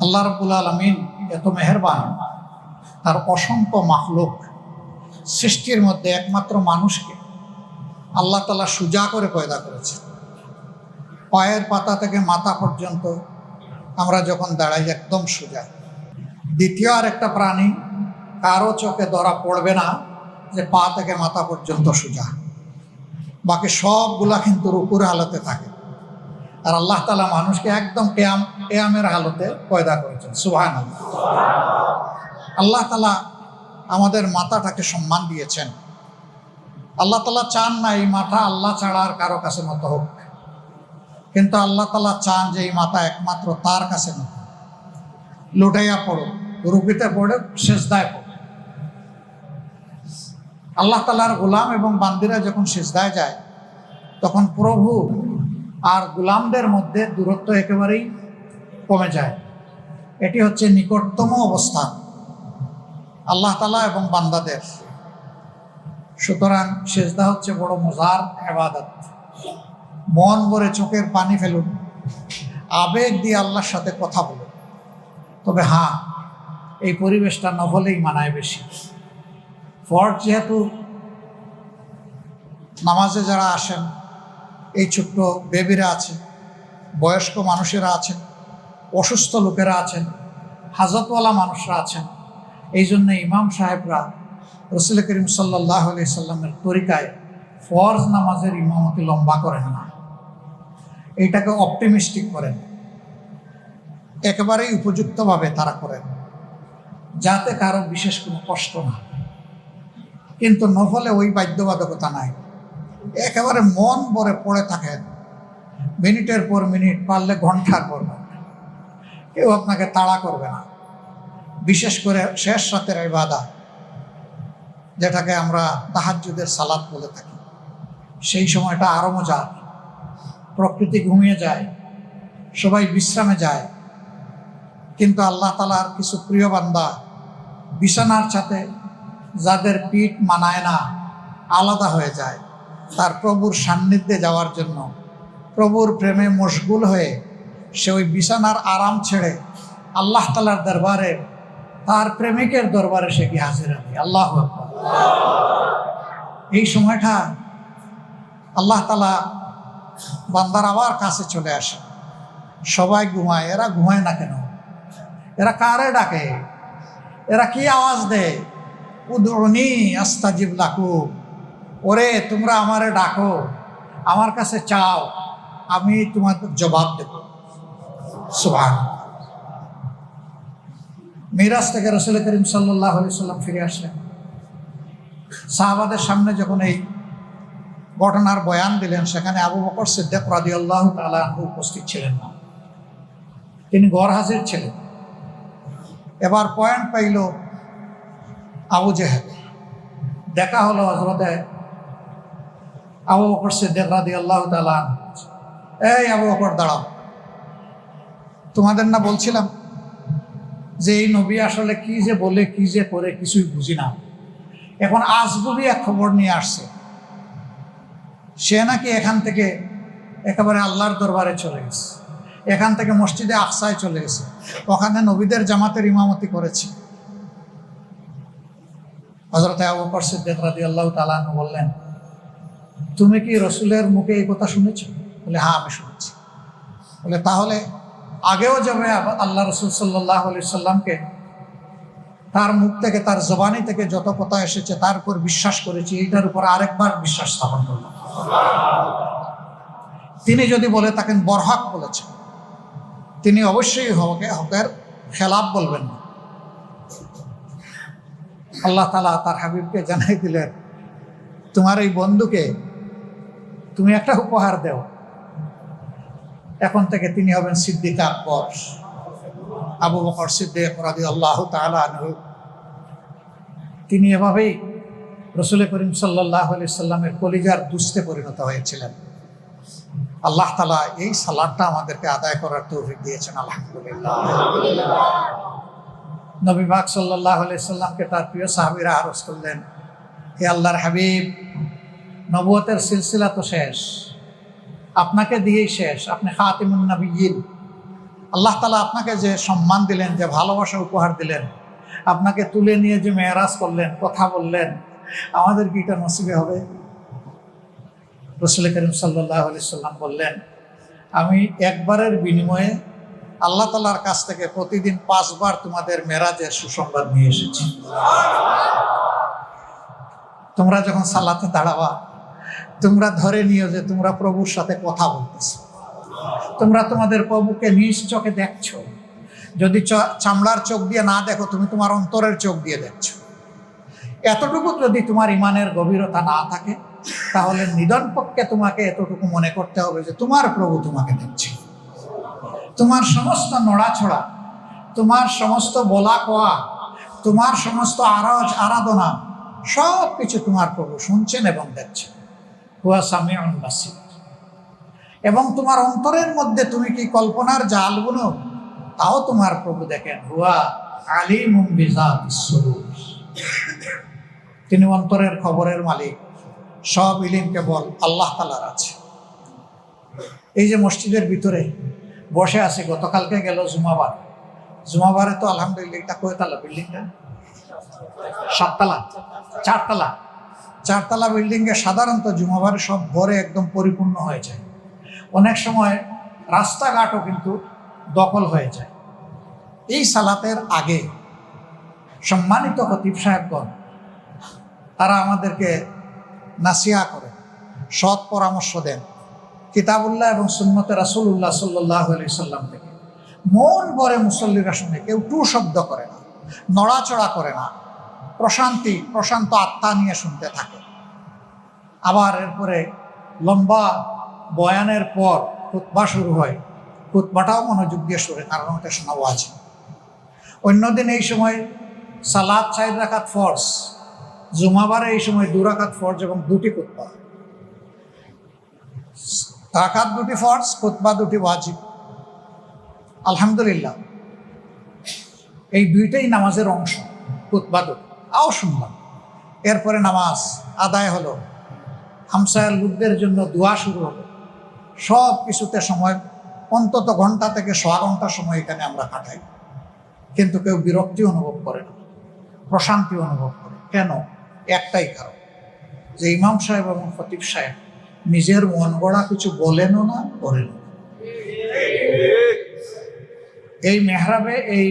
আল্লাহ রবুল আলমিন এত মেহরবান, তার অসংখ্য মাখলুক সৃষ্টির মধ্যে একমাত্র মানুষকে আল্লাহ তালা সুজা করে পয়দা করেছে পায়ের পাতা থেকে মাথা পর্যন্ত আমরা যখন দাঁড়াই একদম সোজা। দ্বিতীয় আর একটা প্রাণী, কারও চোখে ধরা পড়বে না যে পা থেকে মাথা পর্যন্ত সোজা। বাকি সবগুলা কিন্তু রুকুর হালতে থাকে। আর আল্লাহ তালা মানুষকে একদম কেয়াম, কেয়ামের হালতে পয়দা করেছেন সুহান আল্লাহ তালা আমাদের মাথাটাকে সম্মান দিয়েছেন। আল্লাহ তালা চান না এই মাথা আল্লাহ ছাড়া আর কারও কাছে মতো হোক। কিন্তু আল্লাহ তালা চান যে এই মাথা একমাত্র তার কাছে মতো লুটাইয়া পড়ো রুপিতে পড়ে শেষদায় পড়ো। আল্লাহ তালার গোলাম এবং বান্দিরা যখন শেষদায় যায়, তখন প্রভু আর গোলামদের মধ্যে দূরত্ব একেবারেই কমে যায়। এটি হচ্ছে নিকটতম অবস্থান আল্লাহ তালা এবং বান্দাদের। সুতরাং সেজদা হচ্ছে বড় মজার এবাদত মন ভরে চোখের পানি ফেলুন। আবেগ দিয়ে আল্লাহর সাথে কথা বলুন। তবে হ্যাঁ এই পরিবেশটা নভলেই মানায় বেশি। ফর্জ যেহেতু নামাজে যারা আসেন এই ছোট্ট বেবিরা আছে বয়স্ক মানুষেরা আছেন, অসুস্থ লোকেরা আছেন, হাজতওয়ালা মানুষরা আছেন। এই জন্য ইমাম সাহেবরা রসুল করিম সাল্লাহ আলি সাল্লামের তরিকায় ফরজ নামাজের ইমামতি লম্বা করেন না। এইটাকে অপটিমিস্টিক করেন। একেবারেই উপযুক্তভাবে তারা করেন। যাতে কারও বিশেষ কোনো কষ্ট না কিন্তু নফলে ওই বাধ্যবাধকতা নাই। একেবারে মন ভরে পড়ে থাকেন মিনিটের পর মিনিট পারলে ঘণ্টার পর ঘণ্টা। কেউ আপনাকে তাড়া করবে না। বিশেষ করে শেষ রাতের এই বাধা যেটাকে আমরা তাহাজুদের সালাদ বলে থাকি। সেই সময়টা আরও মজা। প্রকৃতি ঘুমিয়ে যায়, সবাই বিশ্রামে যায়। কিন্তু আল্লাহ তালার কিছু প্রিয় বান্দা বিছানার সাথে যাদের পিঠ মানায় না, আলাদা হয়ে যায়। তার প্রভুর সান্নিধ্যে যাওয়ার জন্য। প্রভুর প্রেমে মশগুল হয়ে সে ওই বিছানার আরাম ছেড়ে আল্লাহ তালার দরবারে, তার প্রেমিকের দরবারে সে গিয়ে হাজির হবে আল্লাহ এই সময়টা আল্লাহ তালা বান্দার আবার কাছে চলে আসে। সবাই ঘুমায়। এরা ঘুমায় না কেন? এরা কারে ডাকে? এরা কি আওয়াজ দেয়? উদনি আস্তাজিব লাকু ওরে, তোমরা আমারে ডাকো, আমার কাছে চাও, আমি তোমাদের জবাব দেব। সুভান মিরাজ থেকে রসুল করিম সাল্লাহ সাল্লাম ফিরে আসলেন। সাহাবাদের সামনে যখন এই ঘটনার বয়ান দিলেন, সেখানে আবু বকর সিদ্দেক রাজি আল্লাহ তালা উপস্থিত ছিলেন না। তিনি গড় হাজির ছিলেন। এবার পয়েন্ট পাইল আবু জেহেদ দেখা হলো হজরতে আবু বকর সিদ্দেক রাজি আল্লাহ তালা এই আবু বকর, দাঁড়াও। তোমাদের না বলছিলাম যে এই নবী আসলে কি যে বলে, কি যে করে কিছুই বুঝি না। এখন আজগুবি এক খবর নিয়ে আসছে। সে নাকি এখান থেকে একেবারে আল্লাহর দরবারে চলে গেছে। এখান থেকে মসজিদে আকসায় চলে গেছে। ওখানে নবীদের জামাতের ইমামতি করেছে। হজরত আবু বকর সিদ্দিক রাদি আল্লাহ তালাহ বললেন তুমি কি রসুলের মুখে এই কথা শুনেছ? বলে হ্যাঁ আমি শুনেছি। বলে, তাহলে আগেও যাবে আল্লাহ রসুল সাল্লাহ আলি সাল্লামকে তার মুখ থেকে, তার জবানি থেকে যত কথা এসেছে, তার উপর বিশ্বাস করেছি, এইটার উপর আরেকবার বিশ্বাস স্থাপন করলাম। তিনি যদি বলে থাকেন বরহক বলেছেন, তিনি অবশ্যই হকে, হকের খেলাপ বলবেন না। আল্লাহ তালা তার হাবিবকে জানাই দিলেন, তোমার এই বন্ধুকে তুমি একটা উপহার দেও। এখন থেকে তিনি হবেন সিদ্দিক আকবর। আবু বকর সিদ্দিক রাদি আল্লাহ তালা তিনি এভাবেই রসুল করিম সাল্লাহ আলি সাল্লামের কলিজার দুস্তে পরিণত হয়েছিলেন। আল্লাহ তালা এই সালাদটা আমাদেরকে আদায় করার তৌফিক দিয়েছেন, আলহামদুলিল্লাহ। নবী বাক সাল্লাহ আলি সাল্লামকে তার প্রিয় সাহাবিরা আরজ করলেন, হে আল্লাহর হাবিব নবুয়তের সিলসিলা তো শেষ। আপনাকে দিয়েই শেষ। আপনি খাতিমুন নবীন। আল্লাহ তালা আপনাকে যে সম্মান দিলেন, যে ভালোবাসা উপহার দিলেন, আপনাকে তুলে নিয়ে যে মেয়ারাজ করলেন, কথা বললেন, আমাদের কি এটা নসিবে হবে? রসুল করিম সাল্লাহ আলি সাল্লাম বললেন, আমি একবারের বিনিময়ে আল্লাহ তালার কাছ থেকে প্রতিদিন পাঁচবার তোমাদের মেরাজের সুসংবাদ নিয়ে এসেছি। তোমরা যখন সালাতে দাঁড়াবা তোমরা ধরে নিও যে তোমরা প্রভুর সাথে কথা বলতেছ। তোমরা তোমাদের প্রভুকে নিজ চোখে দেখছ। যদি চামড়ার চোখ দিয়ে না দেখো, তুমি তোমার অন্তরের চোখ দিয়ে দেখছ। এতটুকু যদি তোমার ইমানের গভীরতা না থাকে, তাহলে নিধন পক্ষে তোমাকে এতটুকু মনে করতে হবে যে তোমার প্রভু তোমাকে দেখছে। তোমার সমস্ত নড়াছড়া, তোমার সমস্ত বলা কোয়া তোমার সমস্ত আরজ আরাধনা সব কিছু তোমার প্রভু শুনছেন এবং দেখছেন। হুয়া সামি বাসির। এবং তোমার অন্তরের মধ্যে তুমি কি কল্পনার জাল জালগুলো তাও তোমার প্রভু দেখেন, হুয়া আলিম তিনি অন্তরের খবরের মালিক। সব ইলিম কেবল আল্লাহ তালার আছে। এই যে মসজিদের ভিতরে বসে আছে, গতকালকে গেল জুমাবার। জুমাবারে তো আলহামদুলিল্লাহ কয়তালা? বিল্ডিংটা? সাততলা? চারতলা? চারতলা বিল্ডিংয়ে সাধারণত জুমাবারে সব ঘরে একদম পরিপূর্ণ হয়ে যায়। অনেক সময় রাস্তাঘাটও কিন্তু দখল হয়ে যায়। এই সালাতের আগে সম্মানিত খতিব সাহেবগণ, তারা আমাদেরকে নাসিয়া করে সৎ পরামর্শ দেন। কিতাবুল্লাহ এবং সুন্নতে রাসুল্লাহ সাল্লাহ আলি সাল্লাম থেকে। মন ভরে মুসল্লিরা শুনে কেউ টু শব্দ করে না, নড়াচড়া করে না। প্রশান্তি, প্রশান্ত আত্মা নিয়ে শুনতে থাকে। আবার এরপরে লম্বা বয়ানের পর খুতবা শুরু হয়। খুতবাটাও মনোযোগ দিয়ে শুনে, কারণ ওটা শোনাবো আছে অন্যদিন এই সময় সালাদ চার রাখাত ফর্স জুমাবারে এই সময় দু রাখাত ফর্জ এবং দুটি খুতবা। রাখাত দুটি ফর্জ, খুতবা দুটি ওয়াজিব। আলহামদুলিল্লাহ, এই দুইটাই নামাজের অংশ, খুতবা দুটি। আও শুনলাম এরপরে নামাজ আদায় হলো। হামসায়ের লোকদের জন্য দোয়া শুরু হলো। সব কিছুতে সময়, অন্তত ঘণ্টা থেকে সোয়া ঘণ্টা সময় এখানে আমরা কাটাই। কিন্তু কেউ বিরক্তি অনুভব করে না, প্রশান্তি অনুভব করে। কেন? একটাই কারণ, যে ইমাম সাহেব এবং ফতিব সাহেব নিজের মন গড়া কিছু বলেনও না, করেনও না। এই মেহরাবে এই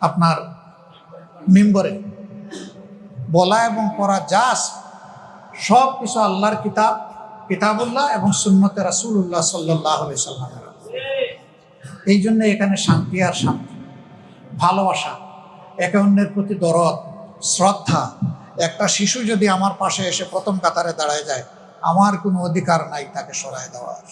আপনার মিম্বরে। বলা এবং পড়া যাস সব কিছু আল্লাহর কিতাব, কিতাবুল্লাহ এবং সুন্নতে রাসুল্লাহ সাল্লাহ সাল্লামের এই জন্য এখানে শান্তি আর শান্তি, ভালোবাসা, একে অন্যের প্রতি দরদ, শ্রদ্ধা। একটা শিশু যদি আমার পাশে এসে প্রথম কাতারে দাঁড়ায় যায়, আমার কোনো অধিকার নাই তাকে সরায় দেওয়ার।